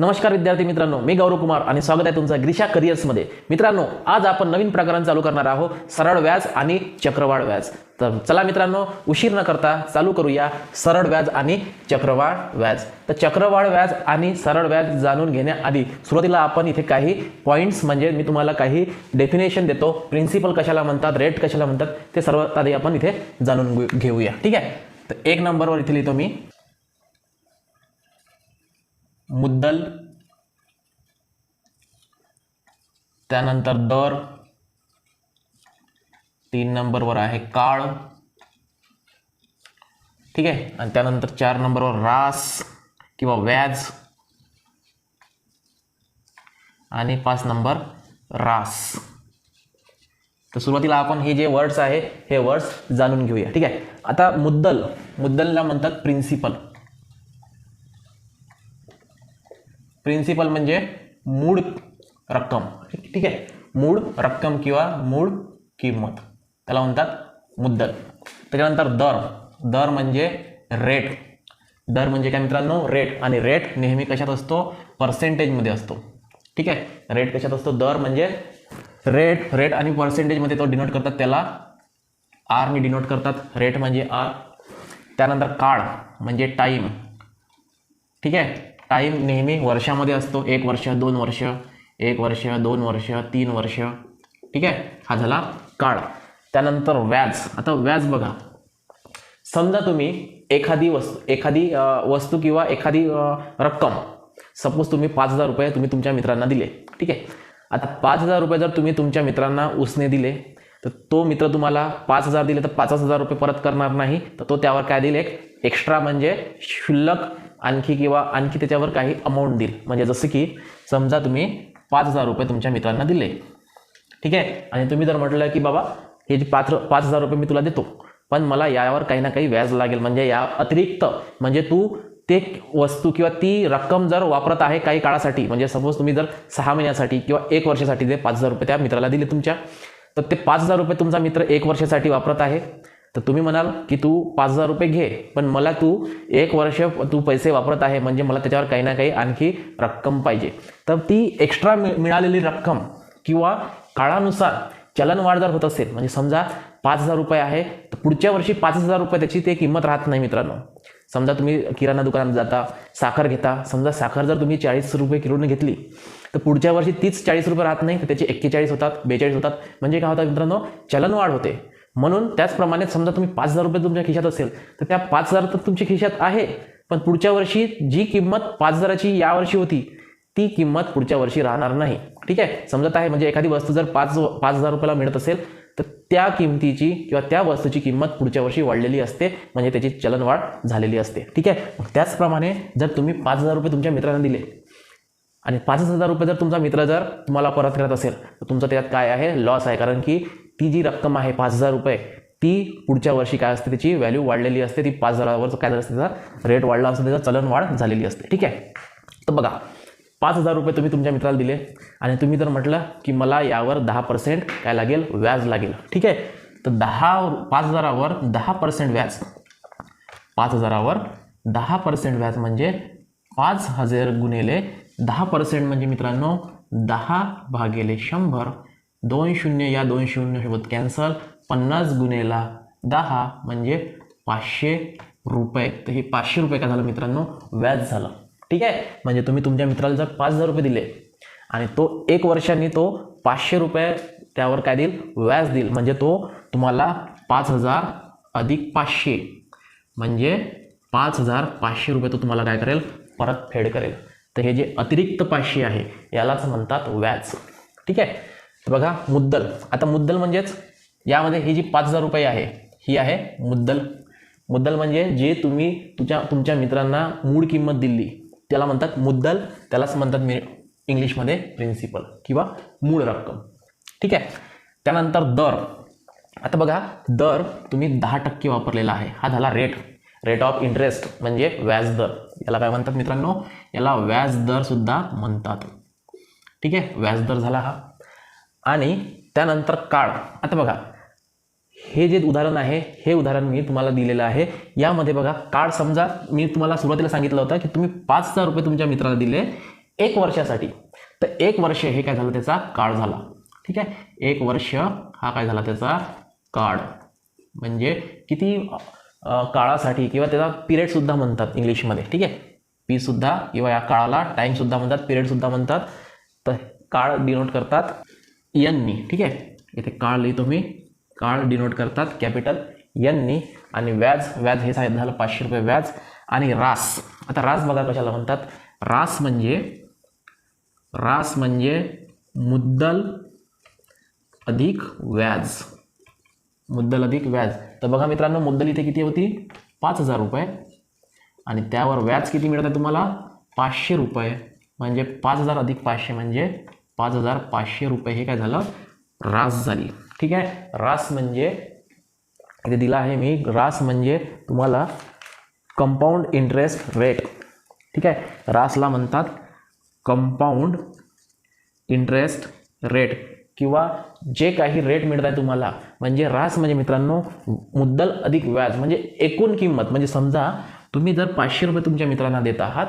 नमस्कार विद्यार्थी मित्रांनो मी गौरव कुमार आणि स्वागत आहे तुमचं ग्रीशा करिअर्समध्ये मित्रांनो आज आपण नवीन प्रकरण चालू करणार आहोत सरळ व्याज आणि चक्रवाढ व्याज. तर चला मित्रांनो उशीर न करता चालू करूया सरळ व्याज आणि चक्रवाढ व्याज. तर चक्रवाढ व्याज आणि सरळ व्याज जाणून घेण्याआधी सुरुवातीला आपण इथे काही पॉईंट्स म्हणजे मी तुम्हाला काही डेफिनेशन देतो. प्रिन्सिपल कशाला म्हणतात रेट कशाला म्हणतात ते सर्वात आधी आपण इथे जाणून घेऊ- घेऊया. ठीक आहे? तर एक नंबरवर इथे लिहितो मी. मुद्दल त्यानंतर दर तीन नंबरवर आहे काळ ठीक आहे? आणि त्यानंतर चार नंबरवर रास किंवा व्याज आणि पाच नंबर रास. तर सुरुवातीला आपण हे जे वर्ड्स आहे हे वर्ड्स जाणून घेऊया ठीक आहे? आता मुद्दल मुद्दलला म्हणतात प्रिन्सिपल प्रिन्सिपल म्हणजे मूळ रक्कम. ठीक आहे? मूळ रक्कम किंवा मूळ किंमत. त्याला म्हणतात मुद्दल. त्याच्यानंतर दर. दर म्हणजे रेट दर म्हणजे काय मित्रांनो? रेट आणि रेट नेहमी कशात असतो? पर्सेंटेजमध्ये असतो. ठीक आहे? रेट कशात असतो? दर म्हणजे रेट रेट आणि पर्सेंटेजमध्ये तो डिनोट करतात त्याला आरने डिनोट करतात. रेट म्हणजे आर त्यानंतर काळ म्हणजे टाईम ठीक आहे? टाईम नेहमी वर्षामध्ये असतो. एक वर्ष दोन वर्ष एक वर्ष दोन वर्ष तीन वर्ष. ठीक आहे? हा झाला काळ. त्यानंतर व्याज. आता व्याज बघा. समजा तुम्ही एखादी वस्तू एखादी वस्तू किंवा एखादी रक्कम सपोज तुम्ही पाच हजार रुपये तुम्ही तुमच्या मित्रांना दिले. ठीक आहे? आता पाच हजार रुपये जर तुम्ही तुमच्या मित्रांना उसने दिले तर तो मित्र तुम्हाला पाच हजार दिले तर पाचच हजार रुपये परत करणार नाही. तर तो त्यावर काय देईल? एक एक्स्ट्रा म्हणजे शुल्लक आणखी किंवा आणखी त्याच्यावर काही अमाऊंट देईल. म्हणजे जसं की समजा तुम्ही पाच हजार रुपये तुमच्या मित्रांना दिले. ठीक आहे? आणि तुम्ही जर म्हटलं की बाबा हे जे पाच पाच हजार रुपये मी तुला देतो पण मला यावर काही ना काही व्याज लागेल. म्हणजे या अतिरिक्त म्हणजे तू ते वस्तू किंवा ती रक्कम जर वापरत आहे काही काळासाठी म्हणजे सपोज तुम्ही जर सहा महिन्यासाठी किंवा एक वर्षासाठी जे पाच हजार रुपये त्या मित्राला दिले तुमच्या तर ते पाच हजार रुपये तुमचा मित्र एक वर्षासाठी वापरत आहे. तर तुम्ही म्हणाल की तू पाच हजार रुपये घे पण मला तू एक वर्ष तू पैसे वापरत आहे म्हणजे मला त्याच्यावर काही ना काही आणखी रक्कम पाहिजे. तर ती एक्स्ट्रा मिळालेली रक्कम किंवा काळानुसार चलनवाढ जर होत असेल म्हणजे समजा पाच हजार रुपये आहे तर पुढच्या वर्षी पाच हजार रुपये त्याची ते किंमत राहत नाही मित्रांनो. समजा तुम्ही किराणा दुकानात जाता साखर घेता समजा साखर जर तुम्ही चाळीस रुपये किलोने घेतली तर पुढच्या वर्षी तीच चाळीस रुपये राहत नाही तर त्याचे एक्केचाळीस होतात बेचाळीस होतात. म्हणजे काय होतात मित्रांनो? चलनवाढ होते. म्हणून त्याचप्रमाणे समजा तुम्ही पाच हजार रुपये तुमच्या खिशात असेल तर त्या पाच हजार तर तुमच्या खिशात आहे पण पुढच्या वर्षी जी किंमत पाच हजाराची यावर्षी होती ती किंमत पुढच्या वर्षी राहणार नाही. ठीक आहे? समजत आहे? म्हणजे एखादी वस्तू जर पाच पाच हजार रुपयाला मिळत असेल तर त्या किमतीची किंवा त्या वस्तूची किंमत पुढच्या वर्षी वाढलेली असते म्हणजे त्याची चलनवाढ झालेली असते. ठीक आहे? मग त्याचप्रमाणे जर तुम्ही पाच हजार रुपये तुमच्या मित्रांना दिले आणि पाच हजार रुपये जर तुमचा मित्र जर तुम्हाला परत करत असेल तर तुमचं त्यात काय आहे? लॉस आहे. कारण की ती जी रक्कम आहे पाच हजार रुपये ती पुढच्या वर्षी काय असते त्याची व्हॅल्यू वाढलेली असते ती पाच हजारावर काय झालं असते त्याचा रेट वाढला असतो त्याचा चलनवाढ झालेली असते ठीक आहे? तर बघा पाच हजार रुपये तुम्ही तुमच्या मित्राला दिले आणि तुम्ही जर म्हटलं की मला यावर दहा पर्सेंट काय लागेल? व्याज लागेल ठीक आहे? तर दहा पाच हजारावर दहा पर्सेंट व्याज. पाच हजारावर दहा पर्सेंट व्याज म्हणजे पाच हजार गुणिले दहा पर्सेंट म्हणजे मित्रांनो दहा भागेले शंभर. दोन शून्य या दोन शून्यसोबत कॅन्सल पन्नास गुणेला दहा म्हणजे पाचशे रुपये. तर हे पाचशे रुपये काय झालं मित्रांनो? व्याज झालं. ठीक आहे? म्हणजे तुम्ही तुमच्या मित्राला जर पाच हजार रुपये दिले आणि तो एक वर्षांनी तो पाचशे रुपये त्यावर काय देईल? व्याज देईल. म्हणजे तो तुम्हाला पाच हजार अधिक पाचशे. म्हणजे पाच हजार पाचशे रुपये तो तुम्हाला काय करेल? परत फेड करेल. तर हे जे अतिरिक्त पाचशे आहे यालाच म्हणतात व्याज. ठीक आहे? बघा मुद्दल. आता मुद्दल म्हणजेच यामध्ये ही जी पाच हजार रुपये आहे ही आहे मुद्दल. मुद्दल म्हणजे जे तुम्ही तुझ्या तुमच्या मित्रांना मूळ किंमत दिली त्याला म्हणतात मुद्दल त्यालाच म्हणतात मी इंग्लिशमध्ये प्रिन्सिपल किंवा मूळ रक्कम. ठीक आहे? त्यानंतर दर. आता बघा दर तुम्ही दहा टक्के वापरलेला आहे. हा झाला रेट रेट ऑफ इंटरेस्ट म्हणजे व्याज दर. याला काय म्हणतात मित्रांनो? याला व्याज दर सुद्धा म्हणतात. ठीक आहे? व्याज दर झाला हा. आणि त्यानंतर काळ. आता बघा हे जे उदाहरण आहे हे उदाहरण मी तुम्हाला दिलेलं आहे. यामध्ये बघा काळ समजा मी तुम्हाला सुरुवातीला सांगितलं होतं की तुम्ही पाच हजार रुपये तुमच्या मित्राला दिले एक वर्षासाठी. तर एक वर्ष हे काय झालं त्याचा? काळ झाला. ठीक आहे? एक वर्ष हा काय झाला त्याचा? काळ. म्हणजे किती काळासाठी किंवा त्याचा पिरियडसुद्धा म्हणतात इंग्लिशमध्ये. ठीक आहे? पी सुद्धा किंवा या काळाला टाईमसुद्धा म्हणतात पिरियडसुद्धा म्हणतात. तर काळ डिनोट करतात यांनी ठीक आहे? इथे काळ लिहितो मी. काळ डिनोट करतात कॅपिटल यांनी आणि व्याज व्याज हे सांगितलं झालं पाचशे रुपये व्याज आणि रास. आता रास बघा कशाला म्हणतात. रास म्हणजे रास म्हणजे मुद्दल अधिक व्याज. मुद्दल अधिक व्याज. तर बघा मित्रांनो मुद्दल इथे किती होती? पाच हजार रुपये. आणि त्यावर व्याज किती मिळत आहे तुम्हाला? पाचशे रुपये. म्हणजे पाच हजार अधिक पाचशे म्हणजे पाच हजार पाचशे रुपये हे काय झालं? रास झाली. ठीक आहे? रास म्हणजे इथे दिला आहे मी रास म्हणजे तुम्हाला कंपाऊंड इंटरेस्ट रेट ठीक आहे? रासला म्हणतात कंपाऊंड इंटरेस्ट रेट किंवा जे काही रेट मिळत आहे तुम्हाला म्हणजे रास म्हणजे मित्रांनो मुद्दल अधिक व्याज म्हणजे एकूण किंमत. म्हणजे समजा तुम्ही जर पाचशे रुपये तुमच्या मित्रांना देत आहात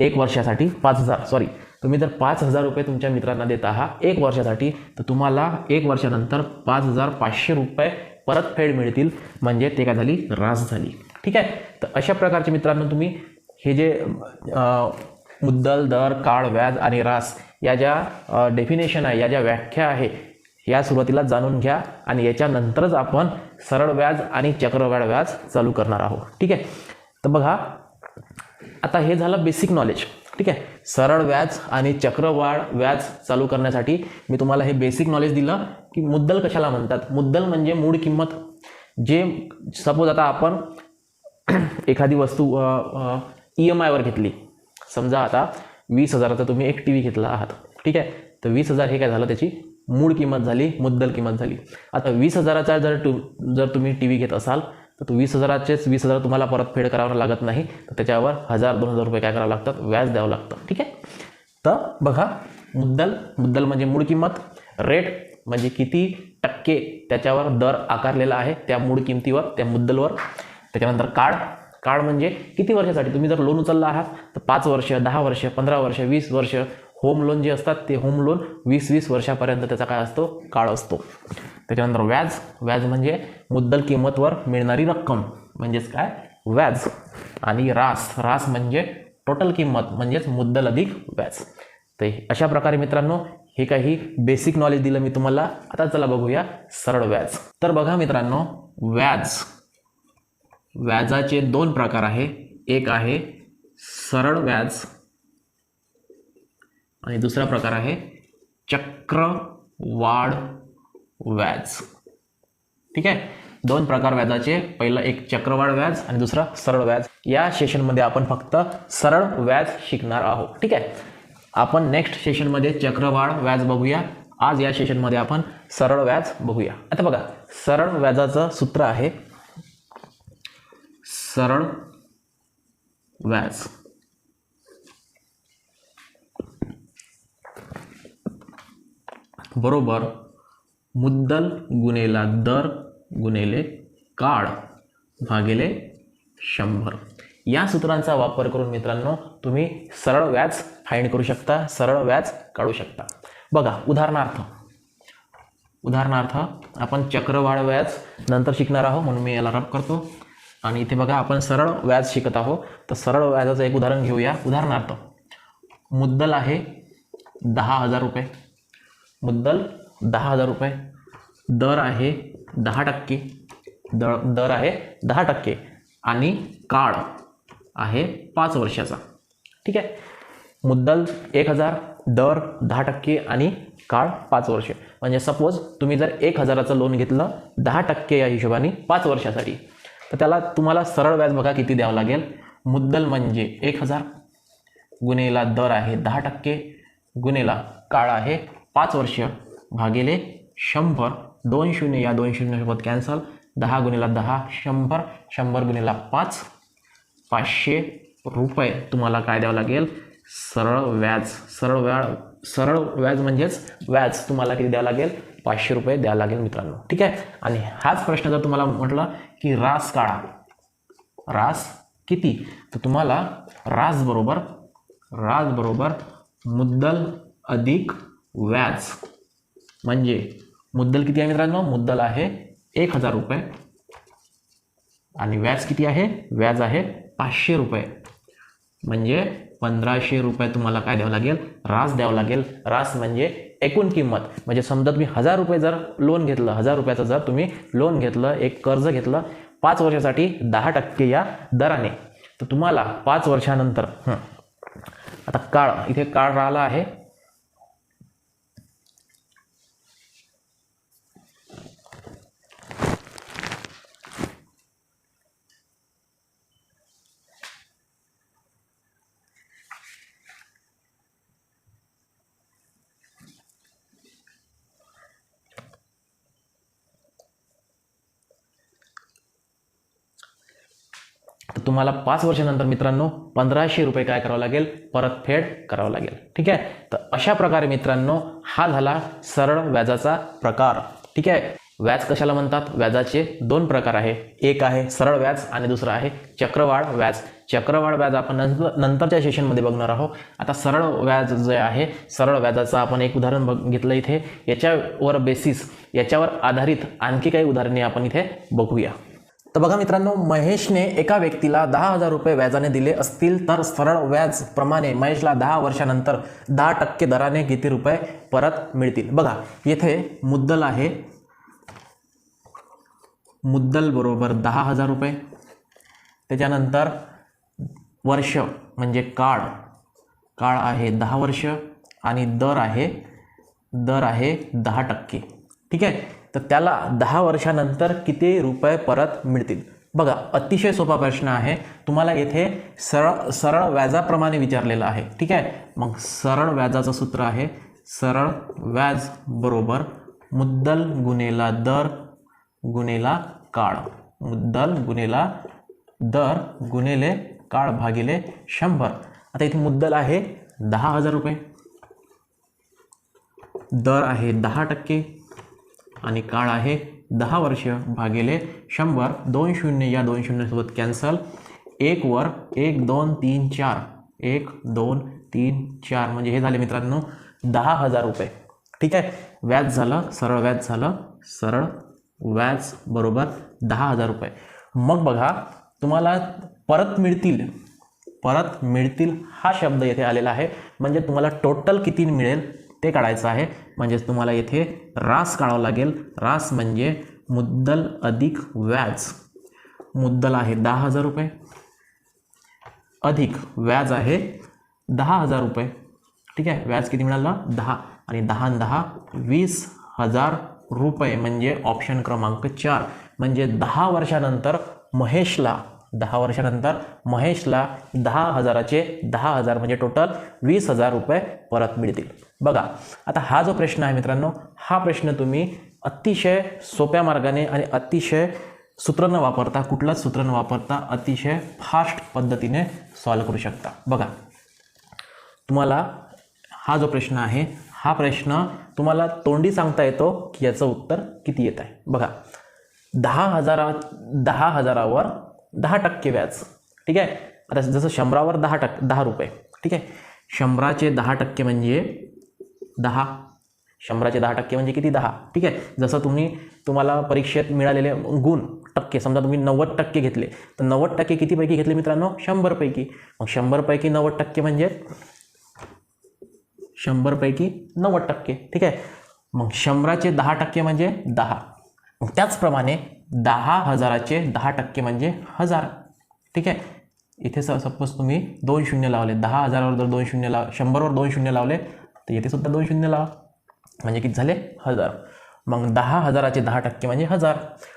एक वर्षासाठी पाच हजार सॉरी तुम्ही जर पाच हजार रुपये तुमच्या मित्रांना देत आहात एक वर्षासाठी तर तुम्हाला एक वर्षानंतर पाच हजार पाचशे रुपये परतफेड मिळतील. म्हणजे ते काय झाली? रास झाली. ठीक आहे? तर अशा प्रकारचे मित्रांनो तुम्ही हे जे मुद्दल दर काळ व्याज आणि रास या ज्या डेफिनेशन आहे या ज्या व्याख्या आहे या सुरुवातीला जाणून घ्या आणि याच्यानंतरच आपण सरळ व्याज आणि चक्रवाढ व्याज चालू करणार आहोत. ठीक आहे? तर बघा आता हे झालं बेसिक नॉलेज ठीक आहे? सरळ व्याज आणि चक्रवाढ व्याज चालू करण्यासाठी मी तुम्हाला हे बेसिक नॉलेज दिलं की मुद्दल कशाला म्हणतात? मुद्दल म्हणजे मूळ किंमत. जे सपोज आता आपण एखादी वस्तू ई एम आयवर घेतली. समजा आता वीस हजाराचा तुम्ही एक टी व्ही घेतला आहात. ठीक आहे? तर वीस हजार हे काय झालं? त्याची मूळ किंमत झाली मुद्दल किंमत झाली. आता वीस हजाराचा जर टू जर तुम्ही टी व्ही घेत असाल तर तो वीस हजाराचेच वीस हजार तुम्हाला परतफेड करावं लागत नाही तर त्याच्यावर हजार दोन हजार रुपये काय करावं लागतात? व्याज द्यावं लागतं. ठीक आहे? तर बघा मुद्दल मुद्दल म्हणजे मूळ किंमत रेट म्हणजे किती टक्के त्याच्यावर दर आकारलेला आहे त्या मूळ किमतीवर त्या मुद्दलवर. त्याच्यानंतर काळ काळ म्हणजे किती वर्षासाठी? तुम्ही जर लोन उचलला आहात तर पाच वर्ष दहा वर्ष पंधरा वर्ष वीस वर्ष होम लोन जे असतात ते होम लोन वीस वीस वर्षापर्यंत त्याचा काय असतो? काळ असतो. त्याच्यानंतर व्याज. व्याज म्हणजे मुद्दल किंमतवर मिळणारी रक्कम. म्हणजेच काय? व्याज. आणि रास रास म्हणजे टोटल किंमत. म्हणजेच मुद्दल अधिक व्याज. तर अशा प्रकारे मित्रांनो हे काही बेसिक नॉलेज दिलं मी तुम्हाला. आता चला बघूया सरळ व्याज. तर बघा मित्रांनो व्याज. व्याजाचे दोन प्रकार आहे. एक आहे सरळ व्याज. आणि दुसरा प्रकार आहे चक्रवाढ व्याज. ठीक आहे? दोन प्रकार व्याजाचे. पहिलं एक चक्रवाढ व्याज आणि दुसरा सरळ व्याज. या सेशनमध्ये आपण फक्त सरळ व्याज शिकणार आहोत. ठीक आहे? आपण नेक्स्ट सेशनमध्ये चक्रवाढ व्याज बघूया. आज या सेशनमध्ये आपण सरळ व्याज बघूया. आता बघा सरळ व्याजाचं सूत्र आहे सरळ व्याज. बरोबर. मुद्दल गुणेला दर गुणेले काळ भागिले शंभर. या सूत्रांचा वापर करून मित्रांनो तुम्ही सरळ व्याज फाईंड करू शकता सरळ व्याज काढू शकता. बघा उदाहरणार्थ उदाहरणार्थ आपण चक्रवाढ व्याज नंतर शिकणार आहोत म्हणून मी याला रब करतो. आणि इथे बघा आपण सरळ व्याज शिकत आहोत. तर सरळ व्याजाचं एक उदाहरण घेऊया. उदाहरणार्थ मुद्दल आहे दहा हजार रुपये. मुद्दल दहा हजार रुपये. दर आहे दहा टक्के. दर दर आहे दहा टक्के. आणि काळ आहे पाच वर्षाचा. ठीक आहे? मुद्दल एक हजार दर दहा टक्के आणि काळ पाच वर्ष. म्हणजे सपोज तुम्ही जर एक हजाराचं लोन घेतलं दहा टक्के या हिशोबाने पाच वर्षासाठी. तर त्याला तुम्हाला सरळ व्याज बघा किती द्यावं लागेल. मुद्दल म्हणजे एक हजार गुन्हेला दर आहे दहा टक्के गुन्हेला काळ आहे पाच वर्ष भागिले शंभर. दोन शून्य या दोन शून्यसोबत कॅन्सल दहा गुन्हेला दहा शंभर. शंभर गुन्हेला पाच पाचशे रुपये. तुम्हाला काय द्यावं लागेल? सरळ व्याज. सरळ व्याज सरळ व्याज म्हणजेच व्याज. तुम्हाला किती द्यावं लागेल? पाचशे रुपये द्यावं लागेल मित्रांनो. ठीक आहे? आणि हाच प्रश्न जर तुम्हाला म्हटलं की रास काढा. रास किती? तर तुम्हाला रास बरोबर बरोबर मुद्दल अधिक व्याज. म्हणजे मुद्दल किती आहे मित्रांनो? मुद्दल आहे एक हजार रुपये. आणि व्याज किती आहे? व्याज आहे पाचशे रुपये. म्हणजे पंधराशे रुपये तुम्हाला काय द्यावं लागेल? रास द्यावं लागेल. रास म्हणजे एकूण किंमत. म्हणजे समजा तुम्ही हजार रुपये जर लोन घेतलं हजार रुपयाचं जर तुम्ही लोन घेतलं एक कर्ज घेतलं पाच वर्षासाठी दहा टक्के या दराने. तर तुम्हाला पाच वर्षानंतर आता काळ इथे काळ राहिला आहे तर तुम्हाला पाच वर्षानंतर मित्रांनो पंधराशे रुपये काय करावं लागेल? परतफेड करावं लागेल. ठीक आहे? तर अशा प्रकारे मित्रांनो हा झाला सरळ व्याजाचा प्रकार. ठीक आहे? व्याज कशाला म्हणतात? व्याजाचे दोन प्रकार आहे. एक आहे सरळ व्याज आणि दुसरं आहे चक्रवाढ व्याज. चक्रवाढ व्याज आपण नंतर नंतरच्या सेशनमध्ये बघणार आहोत. आता सरळ व्याज जे आहे सरळ व्याजाचं आपण एक उदाहरण बघ घेतलं इथे. याच्यावर बेसिस याच्यावर आधारित आणखी काही उदाहरणे आपण इथे बघूया. तर बघा मित्रांनो महेशने एका व्यक्तीला दहा हजार रुपये व्याजाने दिले असतील तर सरळ व्याज प्रमाणे महेशला दहा वर्षानंतर दहा टक्के दराने किती रुपये परत मिळतील. बघा येथे मुद्दल आहे. मुद्दल बरोबर दहा हजार रुपये. त्याच्यानंतर वर्ष म्हणजे काळ. काळ आहे दहा वर्ष आणि दर आहे दर आहे दहा टक्के. ठीक आहे? तर त्याला दहा वर्षानंतर किती रुपये परत मिळतील? बघा अतिशय सोपा प्रश्न आहे. तुम्हाला येथे सरळ सरळ व्याजाप्रमाणे विचारलेलं आहे. ठीक आहे? मग सरळ व्याजाचं सूत्र आहे. सरळ व्याज बरोबर मुद्दल गुणेला दर गुणेला काळ. मुद्दल गुणेला दर गुन्हेले काळ भागिले शंभर. आता इथे मुद्दल आहे दहा हजार रुपये. दर आहे दहा टक्के. आणि काळ आहे दहा वर्ष भागिले शंभर दोन शून्य या दोन शून्यसोबत कॅन्सल. एकवर एक दोन तीन चार. एक दोन तीन चार. म्हणजे हे झाले मित्रांनो दहा हजार रुपये. ठीक आहे? व्याज झालं सरळ व्याज झालं सरळ व्याज बरोबर दहा हजार रुपये. मग बघा तुम्हाला परत मिळतील परत मिळतील हा शब्द येथे आलेला आहे. म्हणजे तुम्हाला टोटल किती मिळेल? ते काढायचं आहे. म्हणजेच तुम्हाला येथे रास काढावं लागेल. रास म्हणजे मुद्दल अधिक व्याज. मुद्दल आहे दहा हजार रुपये. अधिक व्याज आहे दहा हजार रुपये. ठीक आहे? व्याज किती मिळालं? दहा. आणि दहा दहा वीस हजार रुपये म्हणजे ऑप्शन क्रमांक चार. म्हणजे दहा वर्षानंतर महेशला दहा वर्षानंतर महेशला दहा हजाराचे दहा हजार म्हणजे टोटल वीस हजार रुपये परत मिळतील. बघा आता हा जो प्रश्न आहे मित्रांनो हा प्रश्न तुम्ही अतिशय सोप्या मार्गाने आणि अतिशय सूत्र न वापरता कुठलाच सूत्र न वापरता अतिशय फास्ट पद्धतीने सॉल्व करू शकता. बघा तुम्हाला हा जो प्रश्न आहे हा प्रश्न तुम्हाला तोंडी सांगता येतो की याचं उत्तर किती येत आहे. बघा दहा हजारा दहा हजारावर दहा टक्के व्याज ठीक आहे? आता जसं शंभरावर दहा टक् दहा रुपये ठीक आहे? शंभराचे दहा टक्के म्हणजे दहा. शंभराचे दहा टक्के म्हणजे किती? दहा. ठीक आहे? जसं तुम्ही तुम्हाला परीक्षेत मिळालेले गुण टक्के. समजा तुम्ही नव्वद टक्के घेतले. तर नव्वद टक्के कितीपैकी घेतले मित्रांनो? शंभरपैकी. मग शंभरपैकी नव्वद टक्के म्हणजे? शंभरपैकी नव्वद टक्के. ठीक आहे? मग शंभराचे दहा टक्के म्हणजे दहा. मग त्याचप्रमाणे दहा हजाराचे दहा टक्के म्हणजे हजार. ठीक आहे? इथे स सपोज तुम्ही दोन शून्य लावले. दहा हजारावर जर दोन शून्य लाव शंभरवर दोन शून्य लावले तर येथे सुद्धा दोन शून्य लावा. म्हणजे किती झाले? हजार. मग दहा हजाराचे दहा टक्के म्हणजे हजार.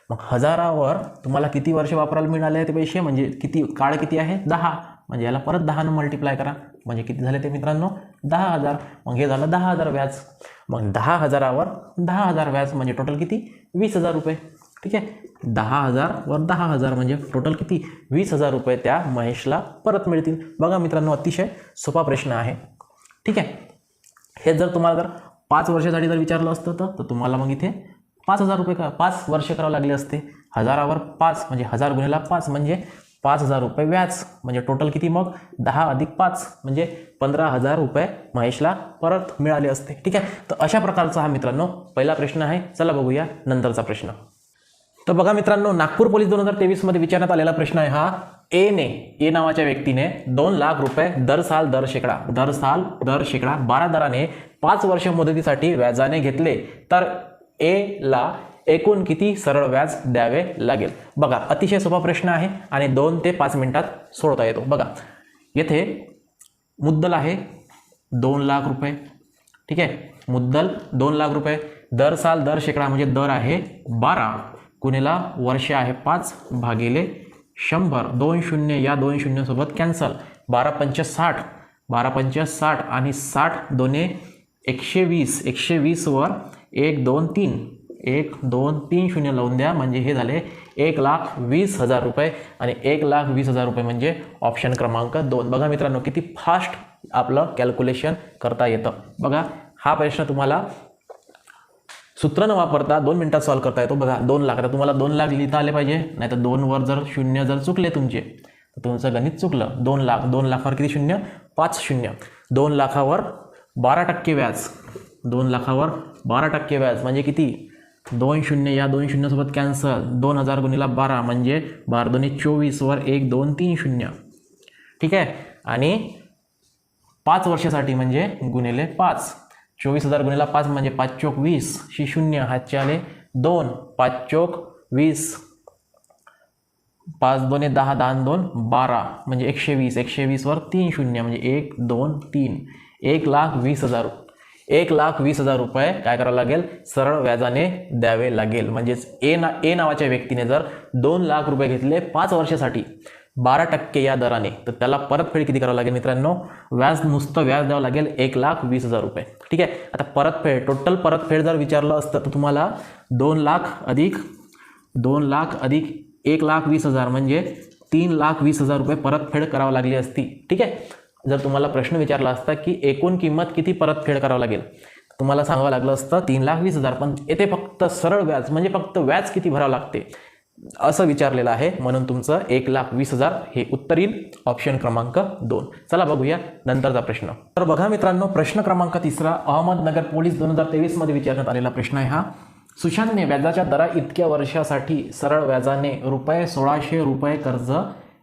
मग हजारावर तुम्हाला किती वर्ष वापरायला मिळाले ते पैसे? म्हणजे किती काळ किती आहे? दहा. म्हणजे याला परत दहानं मल्टिप्लाय करा. म्हणजे किती झाले ते मित्रांनो? दहा हजार. मग हे झालं दहा हजार व्याज. मग दहा हजारावर दहा हजार व्याज. म्हणजे टोटल किती? वीस हजार रुपये. ठीक आहे? दहा हजारवर दहा हजार म्हणजे टोटल किती? वीस हजार रुपये त्या महेशला परत मिळतील. बघा मित्रांनो अतिशय सोपा प्रश्न आहे. ठीक आहे? हे जर तुम्हाला जर पाच वर्षासाठी जर विचारलं असतं तर तुम्हाला मग इथे पाच हजार रुपये का पाच वर्ष करावं लागले असते. हजारावर पाच म्हणजे हजार गुन्ह्याला पाच म्हणजे पाच हजार रुपये व्याज. म्हणजे टोटल किती मग? दहा अधिक पाच म्हणजे पंधरा हजार रुपये महेशला परत मिळाले असते. ठीक आहे? तर अशा प्रकारचा हा मित्रांनो पहिला प्रश्न आहे. चला बघूया नंतरचा प्रश्न. तर बघा मित्रांनो नागपूर पोलीस दोन हजार तेवीसमध्ये विचारण्यात आलेला प्रश्न आहे हा. ए ने ए नावाच्या व्यक्तीने दोन लाख रुपये दर साल दर शेकडा दर साल दर शेकडा बारा दराने पाच वर्ष मुदतीसाठी व्याजाने घेतले. तर ए ला एकूण किती सरळ व्याज द्यावे लागेल? बघा अतिशय सोपा प्रश्न आहे आणि दोन ते पाच मिनिटात सोडवता येतो. बघा येथे मुद्दल आहे दोन लाख रुपये. ठीक आहे? मुद्दल दोन लाख रुपये. दर साल दर शेकडा म्हणजे दर आहे बारा. कुणीला वर्ष आहे पाच भागिले शंभर. दोन शून्य या दोन शून्यसोबत कॅन्सल बारा पंच साठ. बारा पंच साठ आणि साठ दोन्ही एकशे वीस. एकशे वीसवर एक दोन तीन. एक दोन तीन शून्य लावून द्या. म्हणजे हे झाले एक लाख वीस हजार रुपये. आणि एक लाख वीस हजार रुपये म्हणजे ऑप्शन क्रमांक दोन. बघा मित्रांनो किती फास्ट आपलं कॅल्क्युलेशन करता येतं. बघा हा प्रश्न तुम्हाला सूत्र न वापरता दोन मिनटात सॉल्व्ह करता येतो. बघा दोन लाख. आता तुम्हाला दोन लाख लिहिता आले पाहिजे नाही तर दोनवर जर शून्य जर चुकले तुमचे तर तुमचं गणित चुकलं. दोन लाख दोन लाखावर किती शून्य? पाच शून्य. दोन लाखावर बारा टक्के व्याज. दोन लाखावर बारा टक्के व्याज म्हणजे किती? दोन शून्य या दोन शून्यसोबत कॅन्सल दोन हजार गुणीला बारा म्हणजे बारा दोन्ही चोवीसवर एक दोन तीन शून्य. ठीक आहे? आणि पाच वर्षासाठी म्हणजे गुणिले पाच. चोवीस हजार गुणिला पाच म्हणजे पाच चोक वीस. ही शून्य हातचे आले दोन. पाच चोक वीस. पाच दोन दहा दहा दोन बारा. म्हणजे एकशे वीस. एकशे वीसवर तीन शून्य म्हणजे एक दोन तीन. एक लाख वीस हजार एक लाख वीस हजार रुपये काय करावं लागेल? सरळ व्याजाने द्यावे लागेल. म्हणजेच ए ना ए नावाच्या व्यक्तीने जर दोन लाख रुपये घेतले पाच वर्षासाठी बारा टक्के या दराने. तर त्याला परतफेड किती करावं लागेल मित्रांनो? व्याज नुसतं व्याज द्यावं लागेल एक लाख वीस हजार रुपये. ठीक आहे? आता परतफेड टोटल परतफेड जर विचारलं असतं तर तुम्हाला दोन लाख अधिक दोन लाख अधिक एक लाख वीस हजार म्हणजे तीन लाख वीस हजार रुपये परतफेड करावं लागली असती. ठीक आहे? जर तुम्हाला प्रश्न विचारला असता की एकूण किंमत किती परतफेड करावं लागेल? तुम्हाला सांगावं लागलं असतं तीन लाख वीस हजार पण येथे फक्त सरळ व्याज म्हणजे फक्त व्याज किती भरावं लागते? असं विचारलेलं आहे. म्हणून तुमचं एक लाख वीस हजार हे उत्तर येईल ऑप्शन क्रमांक दोन. चला बघूया नंतरचा प्रश्न. तर बघा मित्रांनो प्रश्न क्रमांक तिसरा अहमदनगर पोलीस दोन हजार तेवीसमध्ये विचारण्यात आलेला प्रश्न आहे हा. सुशांतने व्याजाच्या दरा इतक्या वर्षासाठी सरळ व्याजाने रुपये सोळाशे रुपये कर्ज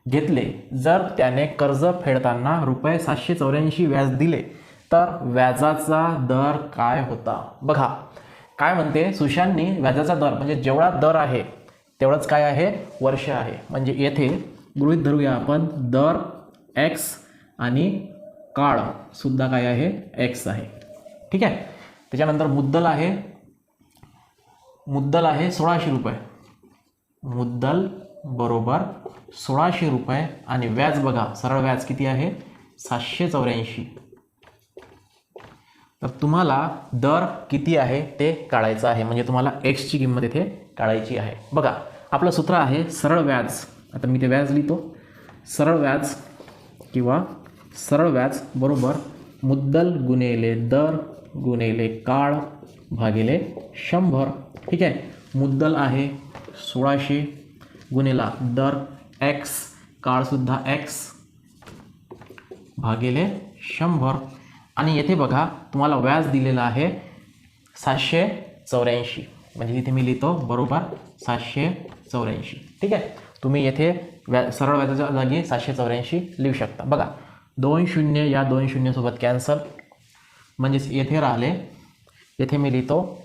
घेतले. जर त्याने कर्ज फेडताना रुपये सातशे चौऱ्याऐंशी व्याज दिले तर व्याजाचा दर काय होता? बघा. काय म्हणते? सुशांतनी व्याजाचा दर म्हणजे जेवढा दर आहे तेवढंच काय आहे? वर्ष आहे. म्हणजे येथे गृहित धरूया आपण दर एक्स आणि काळ सुद्धा काय आहे? एक्स आहे. ठीक आहे? त्याच्यानंतर मुद्दल आहे. मुद्दल आहे सोळाशे रुपये. मुद्दल बरोबर सोळाशे रुपये आणि व्याज बघा. सरळ व्याज किती आहे? सातशे चौऱ्याऐंशी. तर तुम्हाला दर किती आहे ते काढायचं आहे. म्हणजे तुम्हाला एक्सची किंमत इथे काढायची आहे. बघा आपलं सूत्र आहे सरळ व्याज. आता मी ते व्याज लिहितो. सरळ व्याज किंवा सरळ व्याज बरोबर मुद्दल गुणेले दर गुणेले काळ भागिले शंभर. ठीक आहे? मुद्दल आहे सोळाशे गुणिला दर एक्स काळसुद्धा एक्स भागिले शंभर. आणि येथे बघा तुम्हाला व्याज दिलेलं आहे सातशे चौऱ्याऐंशी. म्हणजे इथे मी लिहितो बरोबर सातशे चौऱ्याऐंशी. ठीक आहे? तुम्ही येथे व्या सरळ व्याजाच्या जागी सातशे चौऱ्याऐंशी लिहू शकता. बघा दोन शून्य या दोन शून्यसोबत कॅन्सल म्हणजेच येथे राहिले येथे मी लिहितो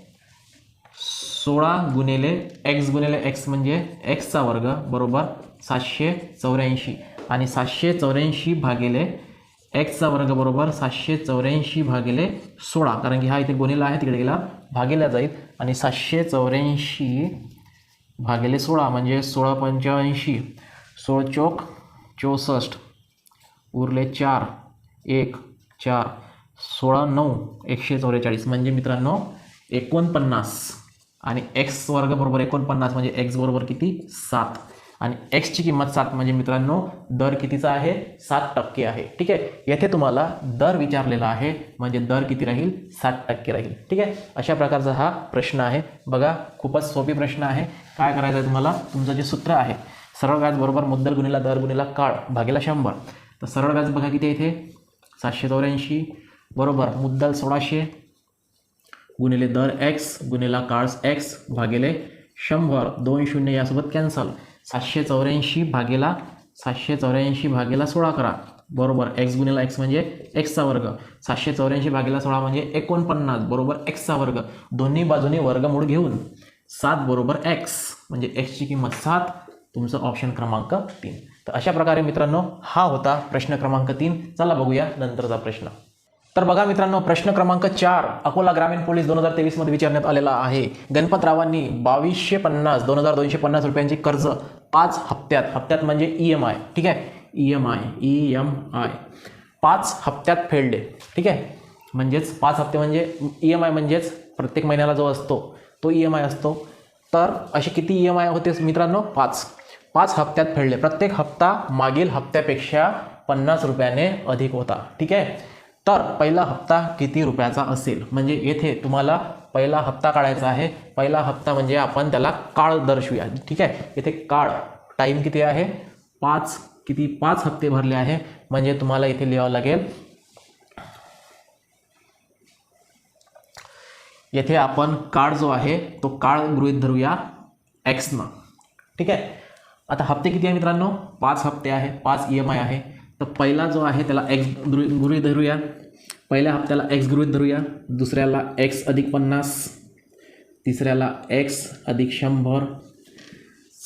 सोळा गुणिले एक्स गुणिले एक्स म्हणजे एक्सचा वर्ग बरोबर सातशे चौऱ्याऐंशी. आणि सातशे चौऱ्याऐंशी भागिले एक्सचा वर्ग बरोबर सातशे चौऱ्याऐंशी भागिले सोळा. कारण की हा इथे गुणेला आहे तिकडे गेला भागिला जाईल. आणि सातशे चौऱ्याऐंशी भागिले सोळा म्हणजे सोळा पंच्याऐंशी. सोळ चोक चौसष्ट. उरले चार. एक चार. सोळा नऊ. एकशे चौवेचाळीस म्हणजे मित्रांनो एकोणपन्नास. आणि एक्स वर्ग बरोबर एकोणपन्नास म्हणजे एक्स बरोबर किती? सात. आणि एक्सची किंमत सात म्हणजे मित्रांनो दर कितीचा आहे? सात टक्के आहे. ठीक आहे? येथे तुम्हाला दर विचारलेला आहे म्हणजे दर किती राहील? सात टक्के राहील. ठीक आहे? अशा प्रकारचा हा प्रश्न आहे. बघा खूपच सोपी प्रश्न आहे. काय करायचं आहे तुम्हाला? तुमचं जे सूत्र आहे सरळ व्याज बरोबर मुद्दल गुणिला दर गुणिला काळ भागेला शंभर. तर सरळ व्याज बघा किती इथे सातशे चौऱ्याऐंशी बरोबर मुद्दल सोळाशे गुणिले दर एक्स गुणिला काळ एक्स भागेले शंभर. दोन शून्य यासोबत कॅन्सल सातशे चौऱ्याऐंशी भागेला सातशे चौऱ्याऐंशी भागेला सोळा करा. बरोबर एक्स गुणिला एक्स म्हणजे एक्सचा वर्ग. सातशे चौऱ्याऐंशी भागेला सोळा म्हणजे एकोणपन्नास बरोबर एक्सचा वर्ग. दोन्ही बाजूने वर्गमूळ घेऊन सात बरोबर एक्स म्हणजे एक्सची किंमत सात तुमचं ऑप्शन क्रमांक तीन. तर अशा प्रकारे मित्रांनो हा होता प्रश्न क्रमांक तीन. चला बघूया नंतरचा प्रश्न. तर बघा मित्रांनो प्रश्न क्रमांक चार अकोला ग्रामीण पोलीस दोन हजार तेवीसमध्ये विचारण्यात आलेला आहे. गणपतरावांनी बावीसशे पन्नास दोन हजार दोनशे पन्नास रुपयांची कर्ज पाच हप्त्यात हप्त्यात म्हणजे ई एम आय ठीक आहे? E M I E M I पाच हप्त्यात फेडले ठीक आहे? म्हणजेच पाच हप्ते म्हणजे ई एम आय म्हणजेच प्रत्येक महिन्याला जो असतो तो ई एम आय असतो. तर असे किती ई एम आय होते मित्रांनो? पाच. पाच हप्त्यात फेडले प्रत्येक हप्ता मागील हप्त्यापेक्षा पन्नास रुपयाने अधिक होता ठीक आहे? तर पहिला हप्ता किती रुपयाचा असेल? म्हणजे येथे तुम्हाला पहिला हप्ता काढायचा आहे. पहिला हप्ता म्हणजे आपण त्याला काळ दर्शवूया. ठीक आहे? येथे काळ टाईम किती आहे? पाच किती? पाच हप्ते भरले आहे. म्हणजे तुम्हाला इथे लिहावं लागेल. येथे आपण काळ जो आहे तो काळ गृहित धरूया एक्सनं ठीक आहे? आता हप्ते किती आहे मित्रांनो? पाच हप्ते आहे. पाच ई एम आय आहे. तर पहिला जो आहे त्याला एक्स गृही गृहित धरूया. पहिल्या हप्त्याला एक्स गृहित धरूया. दुसऱ्याला एक्स अधिक पन्नास. तिसऱ्याला एक्स अधिक शंभर.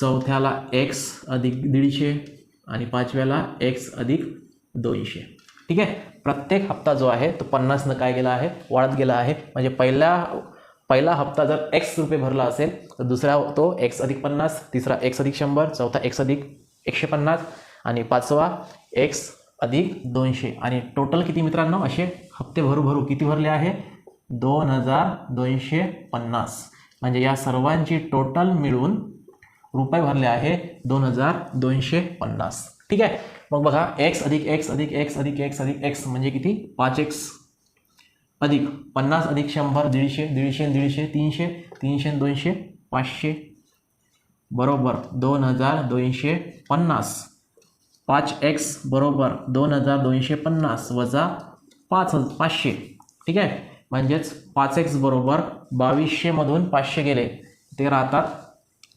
चौथ्याला एक्स अधिक दीडशे. आणि पाचव्याला एक्स अधिक दोनशे. ठीक आहे? प्रत्येक हप्ता जो आहे तो पन्नासनं काय गेला आहे? वाढत गेला आहे. म्हणजे पहिल्या पहिला हप्ता जर एक्स रुपये भरला असेल तर दुसरा तो एक्स अधिक पन्नास तिसरा एक्स अधिक शंभर चौथा एक्स अधिक एकशे पन्नास आणि पाचवा एक्स अधिक दोनशे. आणि टोटल किती मित्रांनो? असे हप्ते भरू भरू किती भरले आहे? दोन हजार दोनशे पन्नास. म्हणजे या सर्वांची टोटल मिळून रुपये भरले आहे दोन हजार दोनशे पन्नास. ठीक आहे? मग बघा एक्स अधिक एक्स अधिक एक्स अधिक एक्स अधिक एक्स म्हणजे किती? पाच एक्स. अधिक पन्नास अधिक शंभर दीडशे दीडशे दीडशे तीनशे तीनशे दोनशे पाचशे. बरोबर दोन हजार दोनशे पन्नास. पाच एक्स बरोबर दोन हजार दोनशे पन्नास वजा पाच हज पाचशे. ठीक आहे? म्हणजेच पाच एक्स बरोबर बावीसशेमधून पाचशे गेले. ते राहतात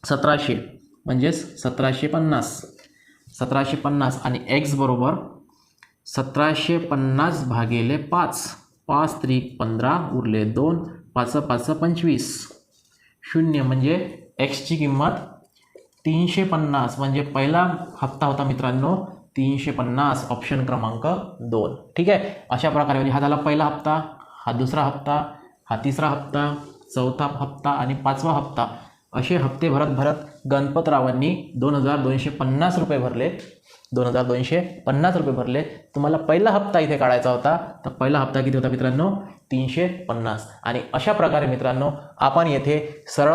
सतराशे. म्हणजेच सतराशे पन्नास. सतराशे पन्नास आणि एक्स बरोबर सतराशे पन्नास भागिले पाच. पाच त्रिक पंधरा उरले दोन. पाच पाच पंचवीस. शून्य म्हणजे एक्सची किंमत तीनशे पन्नास म्हणजे पहिला हप्ता होता मित्रांनो तीनशे पन्नास ऑप्शन क्रमांक दोन. ठीक आहे? अशा प्रकारे म्हणजे हा झाला पहिला हप्ता हा दुसरा हप्ता हा तिसरा हप्ता चौथा हप्ता आणि पाचवा हप्ता. असे हप्ते भरत भरत गणपतरावांनी दोन हजार दोनशे पन्नास रुपये भरले. दोन हजार दोनशे पन्नास रुपये भरले. तुम्हाला पहिला हप्ता इथे काढायचा होता. तर पहिला हप्ता किती होता मित्रांनो? तीनशे पन्नास. आणि अशा प्रकारे मित्रांनो आपण येथे सरळ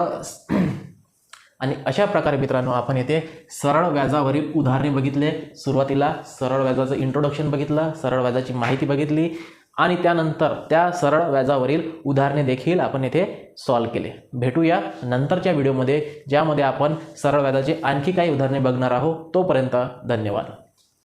आणि अशा प्रकारे मित्रांनो आपण येथे सरळ व्याजावरील उदाहरणे बघितले. सुरुवातीला सरळ व्याजाचं इंट्रोडक्शन बघितलं सरळ व्याजाची माहिती बघितली आणि त्यानंतर त्या सरळ व्याजावरील उदाहरणे देखील आपण येथे सॉल्व केले. भेटूया नंतरच्या व्हिडिओमध्ये ज्यामध्ये आपण सरळ व्याजाचे आणखी काही उदाहरणे बघणार आहोत. तोपर्यंत धन्यवाद.